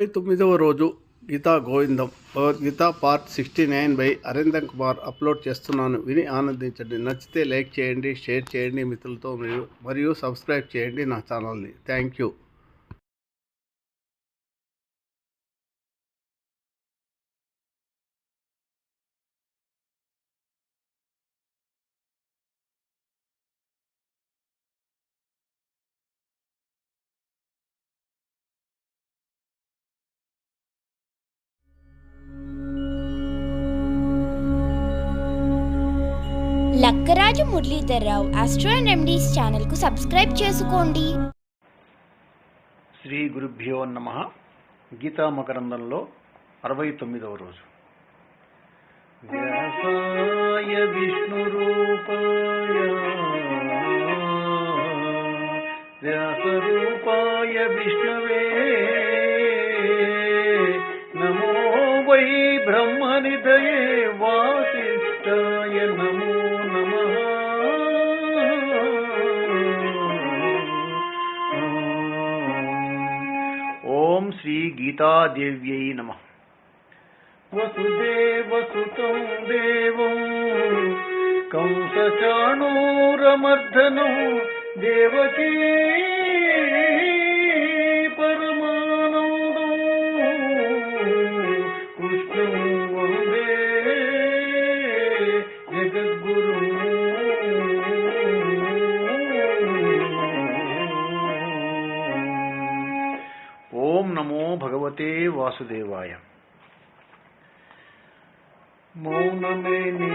ఇరవై తొమ్మిదవ రోజు Geeta Govindam Bhagavadgita part sixty nine by Arindam Kumar upload చేస్తున్నాను. విని ఆనందించండి. నచ్చితే లైక్ చేయండి షేర్ చేయండి మిత్రులతో మరియు మరియు సబ్స్క్రైబ్ చేయండి నా ఛానల్ని. Thank you. Lakkaraju Muralidhar Rao astro and remedies ఛానల్కు సబ్స్క్రైబ్ చేసుకోండి. శ్రీ గురుభ్యో నమ. గీతా మకరందంలో అరవై తొమ్మిదవ రోజు. వ్యాసాయ విష్ణు రూపాయ విష్ణువే. నమో వై బ్రహ్మనిధయే. శ్రీ గీతాదేవ్యై నమ వసుదేవసుతం దేవం కంసచాణూరమర్దనం దేవకీ భగవతే వాసుదేవాయ మౌనమే నీ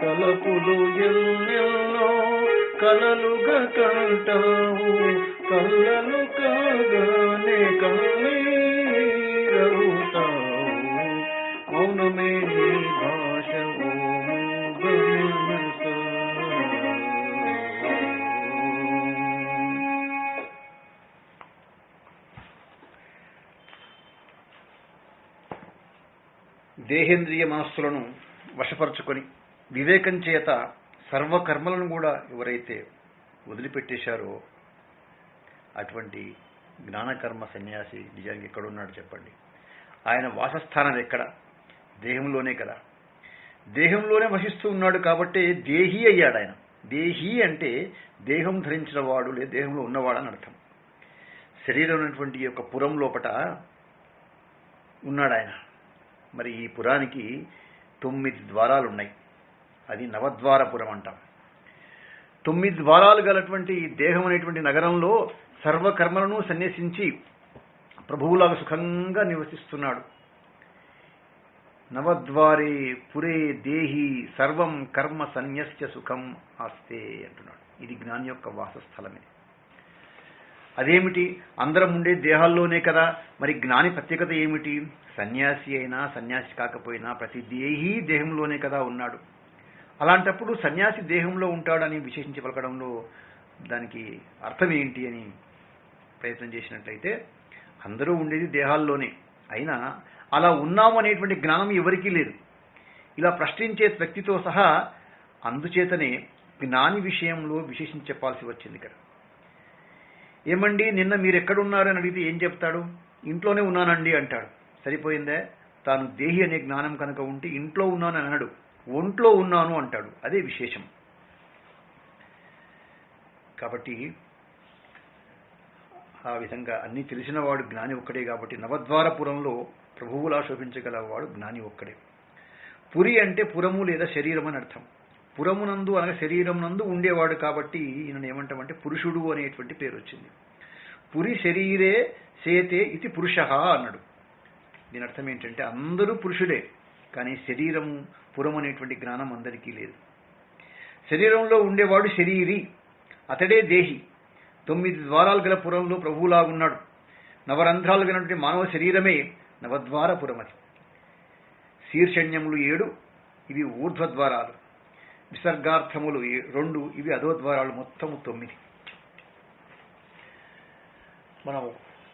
కలపులు ఎన్నెన్నో కలలుగా కంటావు. కళ్ళను కాగానే కళ్ళీరవుతావు మౌనమే నీ భాష దేహేంద్రియ మనస్సులను వశపరుచుకొని వివేకం చేత సర్వకర్మలను కూడా ఎవరైతే వదిలిపెట్టేశారో అటువంటి జ్ఞానకర్మ సన్యాసి నిజానికి ఎక్కడున్నాడు చెప్పండి. ఆయన వాసస్థానం ఎక్కడ? దేహంలోనే కదా. దేహంలోనే వసిస్తూ ఉన్నాడు కాబట్టి దేహి అయ్యాడు ఆయన. దేహి అంటే దేహం ధరించిన వాడు లేదా దేహంలో ఉన్నవాడు అని అర్థం. శరీరం ఉన్నటువంటి యొక్క పురం లోపట ఉన్నాడు ఆయన. మరి ఈ పురానికి తొమ్మిది ద్వారాలు ఉన్నాయి అది నవద్వారపురం అంటాం. తొమ్మిది ద్వారాలు గలటువంటి ఈ దేహం అనేటువంటి నగరంలో సర్వకర్మలను సన్యసించి ప్రభువులాగా సుఖంగా నివసిస్తున్నాడు. నవద్వారే పురే దేహి సర్వం కర్మ సన్యస్య సుఖం ఆస్తే అంటున్నాడు. ఇది జ్ఞాని యొక్క వాసస్థలమే. అదేమిటి? అందరం ఉండే దేహాల్లోనే కదా. మరి జ్ఞాని ప్రత్యేకత ఏమిటి? సన్యాసి అయినా సన్యాసి కాకపోయినా ప్రతి దేహి దేహంలోనే కదా ఉన్నాడు. అలాంటప్పుడు సన్యాసి దేహంలో ఉంటాడని విశేషించి పలకడంలో దానికి అర్థం ఏంటి అని ప్రయత్నం చేసినట్లయితే అందరూ ఉండేది దేహాల్లోనే. అయినా అలా ఉన్నాము అనేటువంటి జ్ఞానం ఎవరికీ లేదు. ఇలా ప్రశ్నించే వ్యక్తితో సహా అందుచేతనే జ్ఞాని విషయంలో విశేషించి చెప్పాల్సి వచ్చింది ఇక్కడ. ఏమండి నిన్న మీరు ఎక్కడున్నారని అడిగితే ఏం చెప్తాడు? ఇంట్లోనే ఉన్నానండి అంటాడు. సరిపోయిందే? తాను దేహి అనే జ్ఞానం కనుక ఉంటే ఇంట్లో ఉన్నాను అన్నాడు ఒంట్లో ఉన్నాను అంటాడు. అదే విశేషం. కాబట్టి ఆ విధంగా అన్ని తెలిసినవాడు జ్ఞాని ఒక్కడే కాబట్టి నవద్వారపురంలో ప్రభువులా శోభించగలవాడు జ్ఞాని ఒక్కడే. పురి అంటే పురము లేదా శరీరం అని అర్థం. పురమునందు అనగా శరీరం నందు ఉండేవాడు కాబట్టి ఈయన ఏమంటామంటే పురుషుడు అనేటువంటి పేరు వచ్చింది. పురి శరీరే సేతే ఇది పురుష అన్నాడు. దీని అర్థం ఏంటంటే అందరూ పురుషుడే కానీ శరీరం పురం అనేటువంటి జ్ఞానం అందరికీ లేదు. శరీరంలో ఉండేవాడు శరీరి అతడే దేహి. తొమ్మిది ద్వారాలు గల పురంలో ప్రభువులాగున్నాడు. నవరంధ్రాలు గలటువంటి మానవ శరీరమే నవద్వార పురమది. శీర్షణ్యములు ఏడు ఇవి ఊర్ధ్వద్వారాలు. విసర్గార్థములు రెండు ఇవి అధోద్వారాలు మొత్తము తొమ్మిది. మనం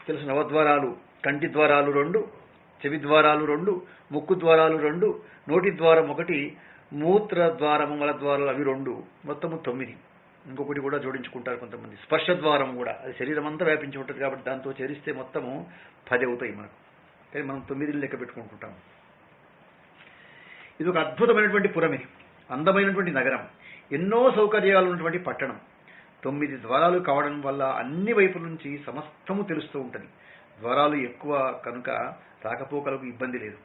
తెలుసు నవద్వారాలు కంటి ద్వారాలు రెండు చెవి ద్వారాలు రెండు ముక్కు ద్వారాలు రెండు నోటి ద్వారం ఒకటి మూత్ర ద్వారము మల ద్వారాలు అవి రెండు. మొత్తము తొమ్మిది. ఇంకొకటి కూడా జోడించుకుంటారు కొంతమంది. స్పర్శ ద్వారం కూడా. అది శరీరం అంతా వ్యాపించి ఉంటుంది కాబట్టి దాంతో చేరిస్తే మొత్తము పది అవుతాయి మనకు. కానీ మనం తొమ్మిది లెక్క పెట్టుకుంటుంటాం. ఇది ఒక అద్భుతమైనటువంటి పురం అందమైనటువంటి నగరం. ఎన్నో సౌకర్యాలు ఉన్నటువంటి పట్టణం. తొమ్మిది ద్వారాలు కావడం వల్ల అన్ని వైపుల నుంచి సమస్తము తెలుస్తూ ఉంటుంది. ద్వారాలు ఎక్కువ కనుక రాకపోకలకు ఇబ్బంది లేదు.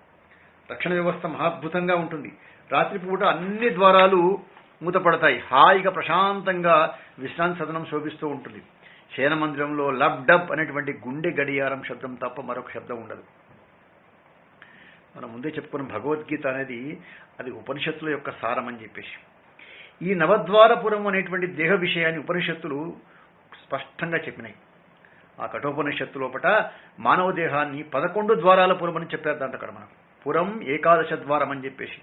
రక్షణ వ్యవస్థ మహాద్భుతంగా ఉంటుంది. రాత్రిపూట అన్ని ద్వారాలు మూతపడతాయి. హాయిగా ప్రశాంతంగా విశ్రాంతి సదనం శోభిస్తూ ఉంటుంది. శయన మందిరంలో లబ్ డబ్ అనేటువంటి గుండె గడియారం శబ్దం తప్ప మరొక శబ్దం ఉండదు. మనం ముందే చెప్పుకున్న భగవద్గీత అనేది అది ఉపనిషత్తుల యొక్క సారం అని చెప్పేసి. ఈ నవద్వారపురం అనేటువంటి దేహ విషయాన్ని ఉపనిషత్తులు స్పష్టంగా చెప్పినాయి. ఆ కఠోపనిషత్తు లోపట మానవ దేహాన్ని పదకొండు ద్వారాల పురం అని చెప్పారు దాంట్లో అక్కడ మనం పురం ఏకాదశ ద్వారం అని చెప్పేసి.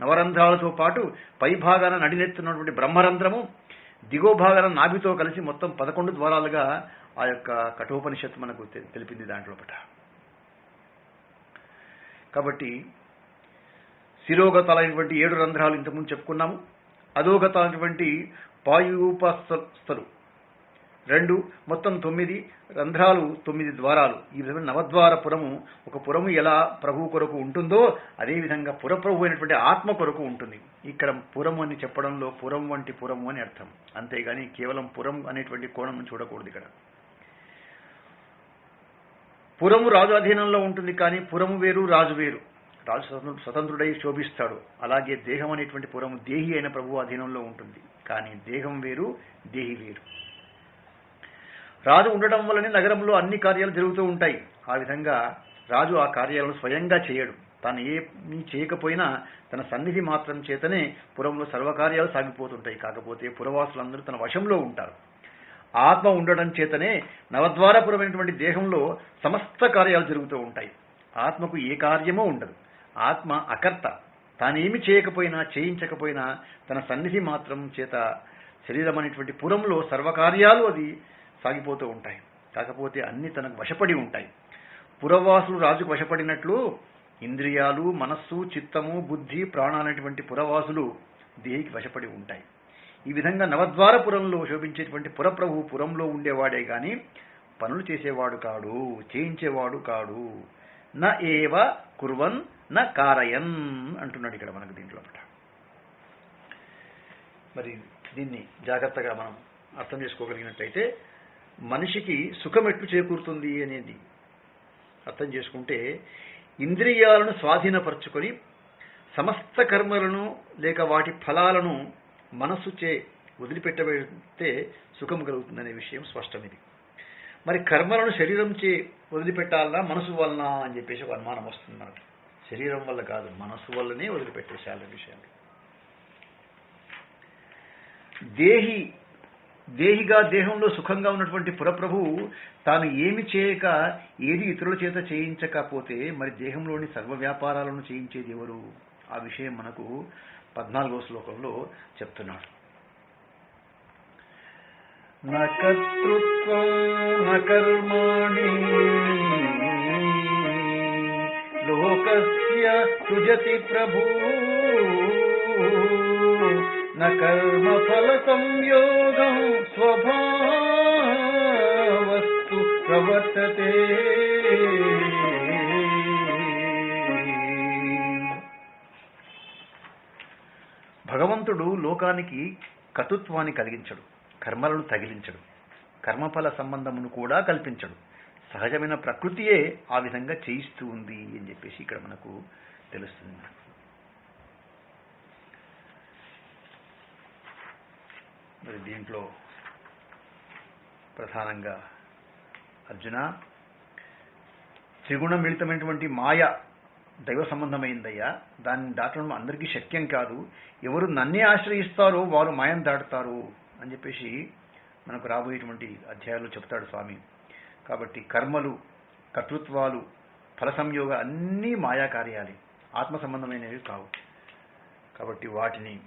నవరంధ్రాలతో పాటు పై భాగాన నడినెత్తున్నటువంటి బ్రహ్మరంధ్రము దిగో భాగాన నాభితో కలిసి మొత్తం పదకొండు ద్వారాలుగా ఆ యొక్క కఠోపనిషత్తు మనకు తె- తెలిపింది దాంట్లోపట కాబట్టి శిరోగతాలైనటువంటి ఏడు రంధ్రాలు ఇంతకుముందు చెప్పుకున్నాము. అధోగతాలైనటువంటి పాయూపస్థలు రెండు మొత్తం తొమ్మిది రంధ్రాలు తొమ్మిది ద్వారాలు. ఈ విధమైన నవద్వార పురము ఒక పురము ఎలా ప్రభు కొరకు ఉంటుందో అదేవిధంగా పురప్రభు అయినటువంటి ఆత్మ కొరకు ఉంటుంది. ఇక్కడ పురము అని చెప్పడంలో పురం వంటి పురము అని అర్థం. అంతేగాని కేవలం పురం అనేటువంటి కోణం చూడకూడదు ఇక్కడ. పురము రాజు అధీనంలో ఉంటుంది కానీ పురము వేరు రాజు వేరు. రాజు స్వతంత్రుడై శోభిస్తాడు. అలాగే దేహం అనేటువంటి పురము దేహి అయిన ప్రభు అధీనంలో ఉంటుంది. కానీ దేహం వేరు దేహి వేరు. రాజు ఉండటం వల్లనే నగరంలో అన్ని కార్యాలు జరుగుతూ ఉంటాయి. ఆ విధంగా రాజు ఆ కార్యాలను స్వయంగా చేయడు. తాను ఏమీ చేయకపోయినా తన సన్నిధి మాత్రం చేతనే పురంలో సర్వకార్యాలు సాగిపోతుంటాయి. కాకపోతే పురవాసులందరూ తన వశంలో ఉంటారు. ఆత్మ ఉండడం చేతనే నవద్వారపురమైనటువంటి దేహంలో సమస్త కార్యాలు జరుగుతూ ఉంటాయి. ఆత్మకు ఏ కార్యమూ ఉండదు. ఆత్మ అకర్త. తానేమి చేయకపోయినా చేయించకపోయినా తన సన్నిధి మాత్రం చేత శరీరం అనేటువంటి పురంలో సర్వకార్యాలు అది సాగిపోతూ ఉంటాయి. కాకపోతే అన్ని తనకు వశపడి ఉంటాయి. పురవాసులు రాజుకు వశపడినట్లు ఇంద్రియాలు మనస్సు చిత్తము బుద్ధి ప్రాణాలనేటువంటి పురవాసులు దేహికి వశపడి ఉంటాయి. ఈ విధంగా నవద్వారపురంలో శోభించేటువంటి పురప్రభు పురంలో ఉండేవాడే గాని పనులు చేసేవాడు కాడు చేయించేవాడు కాడు. న ఏవ కుర్వన్ న కారయన్ అంటున్నాడు ఇక్కడ మనకు దీంట్లో మరి దీన్ని జాగ్రత్తగా మనం అర్థం చేసుకోగలిగినట్టయితే మనిషికి సుఖం ఎట్లు చేకూరుతుంది అనేది అర్థం చేసుకుంటే ఇంద్రియాలను స్వాధీనపరచుకొని సమస్త కర్మలను లేక వాటి ఫలాలను మనస్సు చే వదిలిపెట్టబడితే సుఖం కలుగుతుందనే విషయం స్పష్టం ఇది మరి కర్మలను శరీరం చే వదిలిపెట్టాలన్నా మనసు వలన అని చెప్పేసి ఒక అనుమానం వస్తుంది మనకి. శరీరం వల్ల కాదు మనసు వల్లనే వదిలిపెట్టేసేయాలనే విషయాన్ని దేహి దేహిగా దేహంలో సుఖంగా ఉన్నటువంటి పురప్రభువు తాను ఏమి చేయక ఏది ఇతరుల చేత చేయించకపోతే మరి దేహంలోని సర్వ వ్యాపారాలను చేయించేది ఎవరు? ఆ విషయం మనకు పద్నాలుగో శ్లోకంలో చెప్తున్నాడు. న కర్తృత్వం లోకస్య ప్రభు. కర్మ ఫల సంయోగం స్వభావస్తు ప్రవర్తతే. భగవంతుడు లోకానికి కతుత్వాన్ని కలిగించడు కర్మలను తగిలించడు కర్మఫల సంబంధమును కూడా కల్పించడు. సహజమైన ప్రకృతియే ఆ విధంగా చేయిస్తూ ఉంది అని చెప్పేసి ఇక్కడ మనకు తెలుస్తుంది. మరి దీంట్లో ప్రధానంగా అర్జున త్రిగుణ మిళితమైనటువంటి మాయ దైవ సంబంధమైందయ్యా. దాన్ని దాటడం అందరికీ శక్యం కాదు. ఎవరు నన్నే ఆశ్రయిస్తారో వారు మాయం దాటుతారు అని చెప్పేసి మనకు రాబోయేటువంటి అధ్యాయాలు చెప్తాడు స్వామి. కాబట్టి కర్మలు కర్తృత్వాలు ఫల సంయోగ అన్నీ మాయా కార్యాలే ఆత్మ సంబంధమైనవి కావు. కాబట్టి వాటిని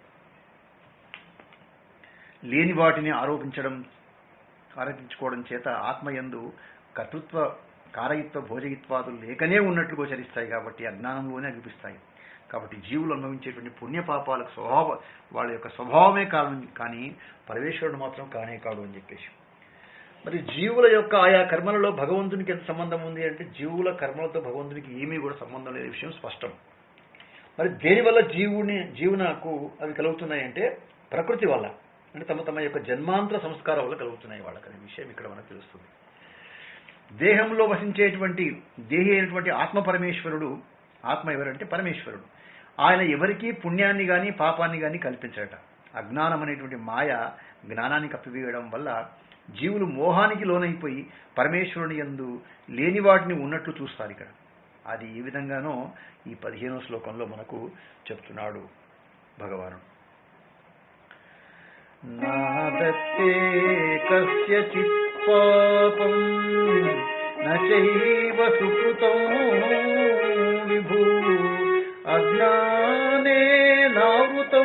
లేని వాటిని ఆరోపించడం ఆరోపించుకోవడం చేత ఆత్మయందు కర్తృత్వ కారయిత్వ భోజయిత్వాదులు లేకనే ఉన్నట్లు గోచరిస్తాయి కాబట్టి అజ్ఞానంలోనే అనిపిస్తాయి. కాబట్టి జీవులు అనుభవించేటువంటి పుణ్యపాపాలకు స్వభావ వాళ్ళ యొక్క స్వభావమే కారణం కానీ పరమేశ్వరుడు మాత్రం కానే కాడు అని చెప్పేసి. మరి జీవుల యొక్క ఆయా కర్మలలో భగవంతునికి ఎంత సంబంధం ఉంది అంటే జీవుల కర్మలతో భగవంతునికి ఏమీ కూడా సంబంధం లేని విషయం స్పష్టం. మరి దేనివల్ల జీవుని జీవునకు అవి కలుగుతున్నాయంటే ప్రకృతి వల్ల. అంటే తమ తమ యొక్క జన్మాంతర సంస్కారం వల్ల కలుగుతున్నాయి వాళ్ళకి అనే విషయం ఇక్కడ మనకు తెలుస్తుంది. దేహంలో వసించేటువంటి దేహి అయినటువంటి ఆత్మ పరమేశ్వరుడు ఆత్మ ఎవరంటే పరమేశ్వరుడు. ఆయన ఎవరికీ పుణ్యాన్ని కానీ పాపాన్ని కానీ కల్పించడట అజ్ఞానం అనేటువంటి మాయ జ్ఞానాన్ని కప్పివేయడం వల్ల జీవులు మోహానికి లోనైపోయి పరమేశ్వరుని యందు లేని వాటిని ఉన్నట్లు చూస్తారు ఇక్కడ. అది ఏ విధంగానో ఈ పదిహేనో శ్లోకంలో మనకు చెప్తున్నాడు భగవానుడు. नादत्ते कस्यचित् पापम् न चैव सुकृतौ विभू। अज्ञानेनावृतौ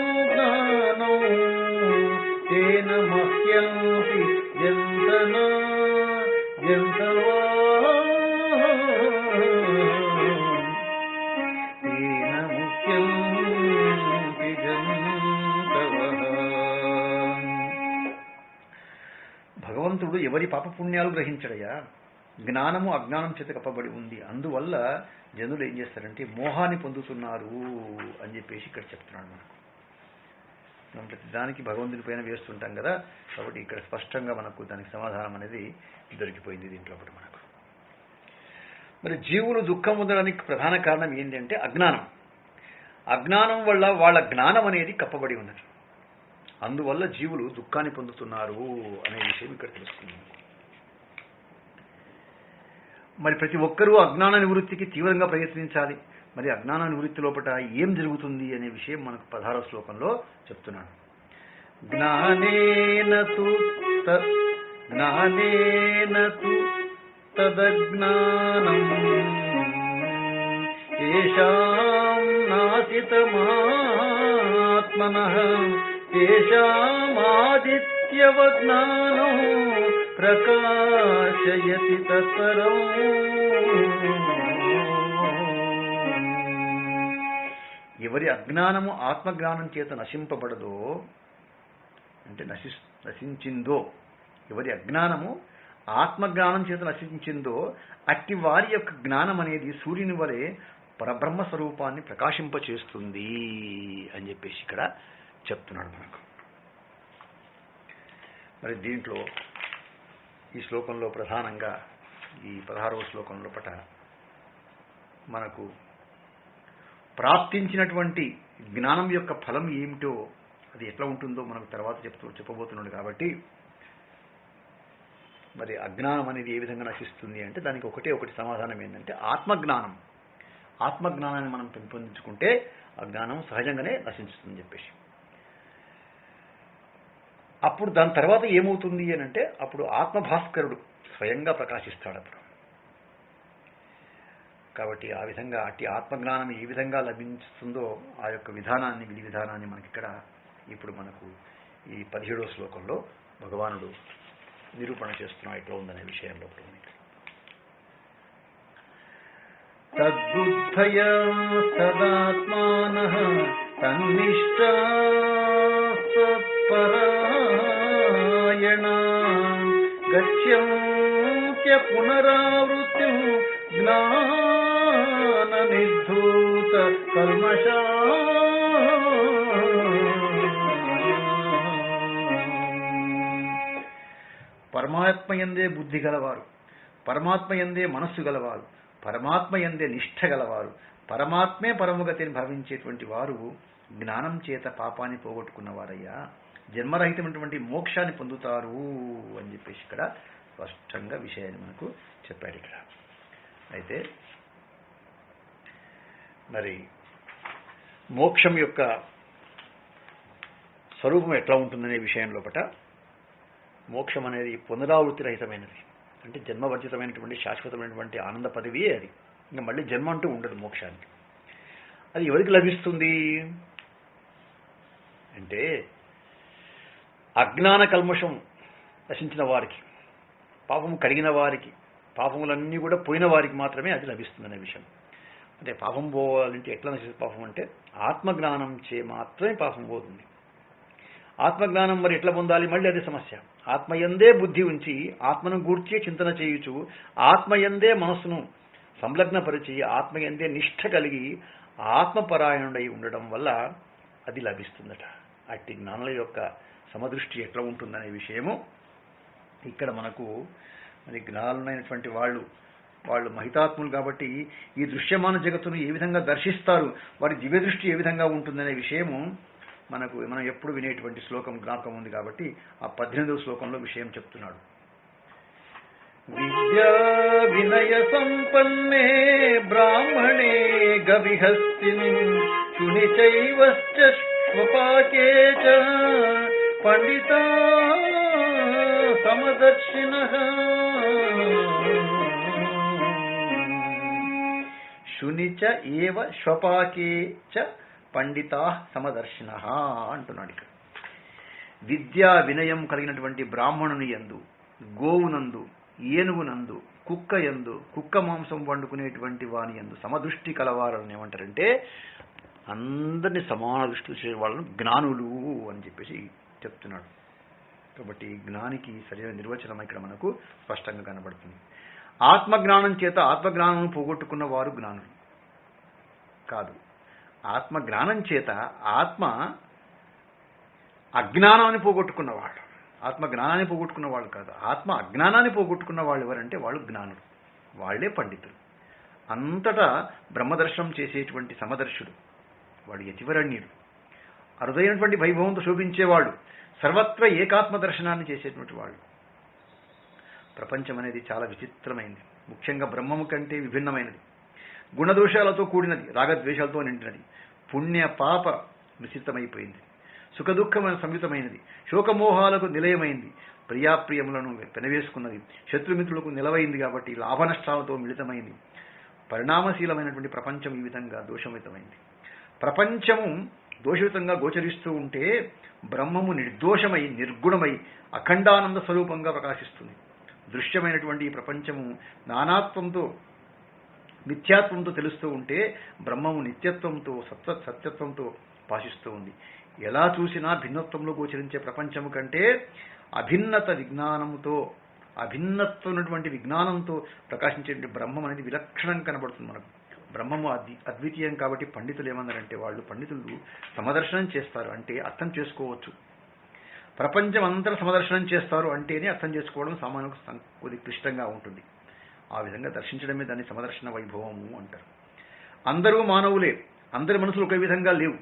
భగవంతుడు ఎవరి పాపపుణ్యాలు గ్రహించడయా? జ్ఞానము అజ్ఞానం చేత కప్పబడి ఉంది. అందువల్ల జనులు ఏం చేస్తారంటే మోహాన్ని పొందుతున్నారు అని చెప్పేసి ఇక్కడ చెప్తున్నాడు మనకు. మనం ప్రతిదానికి భగవంతుని పైన వేస్తుంటాం కదా కాబట్టి ఇక్కడ స్పష్టంగా మనకు దానికి సమాధానం అనేది దొరికిపోయింది దీంట్లో కూడా మనకు. మరి జీవులు దుఃఖం పొందడానికి ప్రధాన కారణం ఏంటి అంటే అజ్ఞానం. అజ్ఞానం వల్ల వాళ్ళ జ్ఞానం అనేది కప్పబడి ఉన్నది. అందువల్ల జీవులు దుఃఖాన్ని పొందుతున్నారు అనే విషయం ఇక్కడ తెలుస్తుంది. మరి ప్రతి ఒక్కరూ అజ్ఞాన నివృత్తికి తీవ్రంగా ప్రయత్నించాలి. మరి అజ్ఞాన నివృత్తి లోపల ఏం జరుగుతుంది అనే విషయం మనకు పదహార శ్లోకంలో చెప్తున్నాడు. జ్ఞానేన త- జ్ఞానేన తదజ్ఞానం ఏషాం నాశితమాత్మనః తేషామాదిత్యవజ్ఞానం ప్రకాశయతి తత్పరం ఎవరి అజ్ఞానము ఆత్మజ్ఞానం చేత నశింపబడదో అంటే నశి నశించిందో ఎవరి అజ్ఞానము ఆత్మజ్ఞానం చేత నశించిందో అట్టి వారి యొక్క జ్ఞానం అనేది సూర్యుని వలె పరబ్రహ్మ స్వరూపాన్ని ప్రకాశింపచేస్తుంది అని చెప్పేసి ఇక్కడ చెప్తున్నాడు మనకు. మరి దీంట్లో ఈ శ్లోకంలో ప్రధానంగా ఈ పదహారవ శ్లోకంలో పట మనకు ప్రాప్తించినటువంటి జ్ఞానం యొక్క ఫలం ఏమిటో అది ఎట్లా ఉంటుందో మనకు తర్వాత చెప్తూ చెప్పబోతున్నాడు కాబట్టి మరి అజ్ఞానం అనేది ఏ విధంగా నశిస్తుంది అంటే దానికి ఒకటే ఒకటి సమాధానం ఏంటంటే ఆత్మజ్ఞానం. ఆత్మజ్ఞానాన్ని మనం పెంపొందించుకుంటే అజ్ఞానం సహజంగానే నశించుతుందని చెప్పేసి. అప్పుడు దాని తర్వాత ఏమవుతుంది అని అంటే అప్పుడు ఆత్మభాస్కరుడు స్వయంగా ప్రకాశిస్తాడు అప్పుడు. కాబట్టి ఆ విధంగా అట్టి ఆత్మజ్ఞానం ఏ విధంగా లభిస్తుందో ఆ యొక్క విధానాన్ని విధి విధానాన్ని మనకిక్కడ ఇప్పుడు మనకు ఈ పదిహేడో శ్లోకంలో భగవానుడు నిరూపణ చేస్తున్నా ఇట్లా ఉందనే విషయంలో తద్బుద్ధయ సదాత్మాన తన్నిష్టా సత్పరాయణ గచ్చంత్య పునరావృత్తి జ్ఞాన నిర్ధూత పరమాత్మ ఎందే బుద్ధి గలవారు పరమాత్మ ఎందే మనస్సు గలవారు పరమాత్మ ఎందే నిష్ఠ గలవారు పరమాత్మే పరమగతిని భావించేటువంటి వారు జ్ఞానం చేత పాపాన్ని పోగొట్టుకున్నవారయ్యా జన్మరహితమైనటువంటి మోక్షాన్ని పొందుతారు అని చెప్పేసి ఇక్కడ స్పష్టంగా విషయాన్ని మనకు చెప్పాడు ఇక్కడ. అయితే మరి మోక్షం యొక్క స్వరూపం ఎట్లా ఉంటుందనే విషయం లోపట మోక్షం అనేది పునరావృత్తి రహితమైనది. అంటే జన్మవర్జితమైనటువంటి శాశ్వతమైనటువంటి ఆనంద పదవియే అది. ఇంకా మళ్ళీ జన్మ అంటూ ఉండదు మోక్షానికి. అది ఎవరికి లభిస్తుంది? అంటే అజ్ఞాన కల్మషం నశించిన వారికి పాపం కడిగిన వారికి పాపములన్నీ కూడా పోయిన వారికి మాత్రమే అది లభిస్తుందనే విషయం. అంటే పాపం పోవాలంటే ఎట్లా నశిస్తుంది పాపం అంటే ఆత్మజ్ఞానం చే మాత్రమే పాపం పోతుంది. ఆత్మజ్ఞానం మరి ఎట్లా పొందాలి? మళ్ళీ అదే సమస్య. ఆత్మయందే బుద్ధి ఉంచి ఆత్మను గూర్చే చింతన చేయుచు ఆత్మయందే మనస్సును సంలగ్నపరిచి ఆత్మయందే నిష్ఠ కలిగి ఆత్మపరాయణుడై ఉండడం వల్ల అది లభిస్తుందట. అట్టి జ్ఞానుల యొక్క సమదృష్టి ఎట్లా ఉంటుందనే విషయము ఇక్కడ మనకు మరి జ్ఞానులైనటువంటి వాళ్ళు వాళ్ళు మహితాత్ములు కాబట్టి ఈ దృశ్యమాన జగత్తును ఏ విధంగా దర్శిస్తారు వారి దివ్య దృష్టి ఏ విధంగా ఉంటుందనే విషయము మనకు మనం ఎప్పుడు వినేటువంటి శ్లోకం జ్ఞాపకం ఉంది కాబట్టి ఆ పద్దెనిమిదవ శ్లోకంలో విషయం చెప్తున్నాడు. విద్యా వినయ సంపన్నే బ్రాహ్మణే గవిహస్తిని చునిచైవశ్చ స్వపాకే చ పండిత సమదక్షిణ శుని చ ఏవ శ్వపాకే చ పండితా సమదర్శిన అంటున్నాడు ఇక్కడ. విద్యా వినయం కలిగినటువంటి బ్రాహ్మణుని యందు గోవునందు ఏనుగునందు కుక్క యందు కుక్క మాంసం వండుకునేటువంటి వాని యందు సమదృష్టి కలవారని ఏమంటారంటే అందరినీ సమాన దృష్టి చేసే వాళ్ళను జ్ఞానులు అని చెప్పేసి చెప్తున్నాడు. కాబట్టి జ్ఞానికి సరైన నిర్వచనం ఇక్కడ మనకు స్పష్టంగా కనబడుతుంది. ఆత్మజ్ఞానం చేత ఆత్మజ్ఞానం పోగొట్టుకున్న వారు జ్ఞానులు. కాదు. ఆత్మజ్ఞానం చేత ఆత్మ అజ్ఞానాన్ని పోగొట్టుకున్నవాడు. ఆత్మ జ్ఞానాన్ని పోగొట్టుకున్న వాళ్ళు కాదు. ఆత్మ అజ్ఞానాన్ని పోగొట్టుకున్న వాళ్ళు ఎవరంటే వాళ్ళు జ్ఞానులు. వాళ్ళే పండితులు. అంతటా బ్రహ్మదర్శనం చేసేటువంటి సమదర్శుడు. వాడు యతివరణ్యుడు. అరుదైనటువంటి వైభవంతో శోభించేవాడు. సర్వత్ర ఏకాత్మ దర్శనాన్ని చేసేటువంటి వాళ్ళు. ప్రపంచం అనేది చాలా విచిత్రమైనది ముఖ్యంగా బ్రహ్మము కంటే విభిన్నమైనది. గుణదోషాలతో కూడినది రాగద్వేషాలతో నిండినది. పుణ్య పాప మిశ్రితమైపోయింది సుఖదుఖమైన సంయుతమైనది. శోకమోహాలకు నిలయమైంది. ప్రియాప్రియములను పెనవేసుకున్నది. శత్రుమిత్రులకు నిలవైంది కాబట్టి లాభనష్టాలతో మిళితమైంది. పరిణామశీలమైనటువంటి ప్రపంచం ఈ విధంగా దోషమితమైంది ప్రపంచము దోషయుతంగా గోచరిస్తూ ఉంటే బ్రహ్మము నిర్దోషమై నిర్గుణమై అఖండానంద స్వరూపంగా ప్రకాశిస్తుంది. దృశ్యమైనటువంటి ఈ ప్రపంచము నానాత్వంతో మిథ్యాత్వంతో తెలుస్తూ ఉంటే బ్రహ్మము నిత్యత్వంతో సత్వ సత్యత్వంతో భాషిస్తూ ఉంది. ఎలా చూసినా భిన్నత్వంలో గోచరించే ప్రపంచము కంటే అభిన్నత విజ్ఞానముతో అభిన్నత్వమైనటువంటి విజ్ఞానంతో ప్రకాశించే బ్రహ్మం అనేది విలక్షణం కనబడుతుంది మనకు. బ్రహ్మము అద్వి అద్వితీయం కాబట్టి పండితులు ఏమన్నారంటే వాళ్ళు పండితులు సమదర్శనం చేస్తారు అంటే అర్థం చేసుకోవచ్చు. ప్రపంచం అంతా సమదర్శనం చేస్తారు అంటేనే అర్థం చేసుకోవడం సామాన్యులకు కొద్ది క్లిష్టంగా ఉంటుంది. ఆ విధంగా దర్శించడమే దాన్ని సమదర్శన వైభవము అంటారు. అందరూ మానవులే. అందరి మనసులు ఒకే విధంగా లేవు.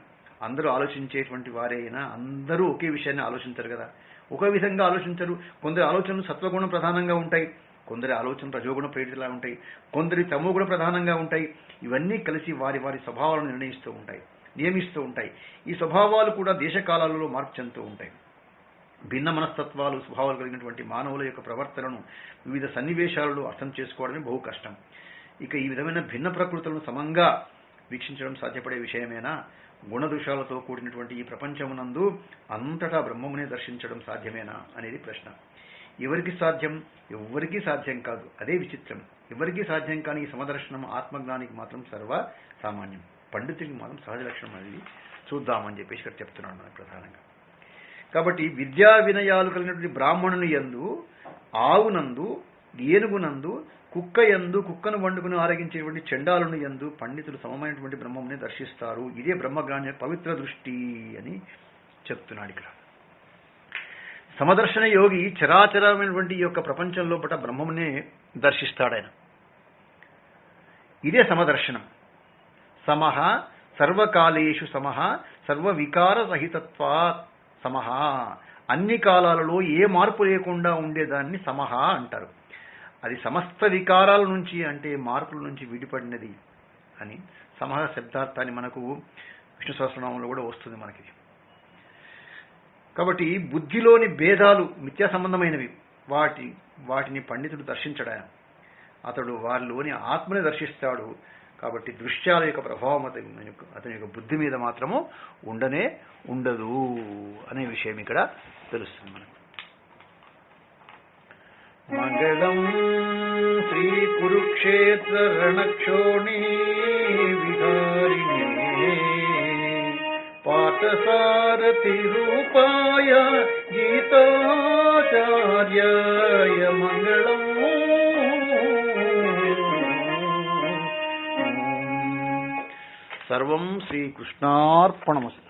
అందరూ ఆలోచించేటువంటి వారే అయినా అందరూ ఒకే విషయాన్ని ఆలోచించరు కదా. ఒక విధంగా ఆలోచించరు. కొందరు ఆలోచనలు సత్వగుణం ప్రధానంగా ఉంటాయి. కొందరి ఆలోచన రజోగుణ ప్రేరితలా ఉంటాయి. కొందరి తమోగుణ ప్రధానంగా ఉంటాయి. ఇవన్నీ కలిసి వారి వారి స్వభావాలను నిర్ణయిస్తూ ఉంటాయి. నియమిస్తూ ఉంటాయి. ఈ స్వభావాలు కూడా దేశకాలాలలో మార్పు చెందుతూ ఉంటాయి. భిన్న మనస్తత్వాలు స్వభావాలు కలిగినటువంటి మానవుల యొక్క ప్రవర్తనను వివిధ సన్నివేశాలలో అర్థం చేసుకోవడమే బహు కష్టం. ఇక ఈ విధమైన భిన్న ప్రకృతులను సమంగా వీక్షించడం సాధ్యపడే విషయమేనా? గుణదోషాలతో కూడినటువంటి ఈ ప్రపంచమునందు అంతటా బ్రహ్మమునే దర్శించడం సాధ్యమేనా అనేది ప్రశ్న. ఎవరికి సాధ్యం? ఎవరికీ సాధ్యం కాదు. అదే విచిత్రం. ఎవరికీ సాధ్యం కాని ఈ సమదర్శనం ఆత్మజ్ఞానికి మాత్రం సర్వ సామాన్యం. పండితుడికి మాత్రం సహజ లక్షణం అనేది చూద్దామని చెప్పేసి ఇక్కడ చెప్తున్నాడు మనకు ప్రధానంగా. కాబట్టి విద్యా వినయాలు కలిగినటువంటి బ్రాహ్మణుని యందు ఆవునందు ఏనుగునందు కుక్క యందు కుక్కను వండుకుని ఆరగించేటువంటి చెండాలను ఎందు పండితులు సమమైనటువంటి బ్రహ్మముని దర్శిస్తారు. ఇదే బ్రహ్మజ్ఞాని పవిత్ర దృష్టి అని చెప్తున్నాడు ఇక్కడ. సమదర్శన యోగి చరాచరమైనటువంటి ఈ యొక్క ప్రపంచంలో పట బ్రహ్మమునే దర్శిస్తాడాయన ఇదే సమదర్శనం. సమహ సర్వకాలేషు సమహ సర్వ వికార సహితత్వా సమహ. అన్ని కాలాలలో ఏ మార్పు లేకుండా ఉండేదాన్ని సమహ అంటారు. అది సమస్త వికారాల నుంచి అంటే మార్పుల నుంచి విడిపడినది అని సమహ శబ్దార్థాన్ని మనకు విష్ణు సహస్రనామంలో కూడా వస్తుంది మనకి. కాబట్టి బుద్ధిలోని భేదాలు మిథ్యా సంబంధమైనవి. వాటి వాటిని పండితుడు దర్శించడా? అతడు వారిలోని ఆత్మని దర్శిస్తాడు. కాబట్టి దృశ్యాల యొక్క ప్రభావం అతని యొక్క అతని యొక్క బుద్ధి మీద మాత్రము ఉండనే ఉండదు అనే విషయం ఇక్కడ తెలుస్తుంది మనకు. మంగళం శ్రీ కురుక్షేత్ర రణక్షోణి విహారిణి పార్థసారథి రూపాయ గీతాచార్యాయ మంగళం సర్వం శ్రీకృష్ణార్పణమస్తు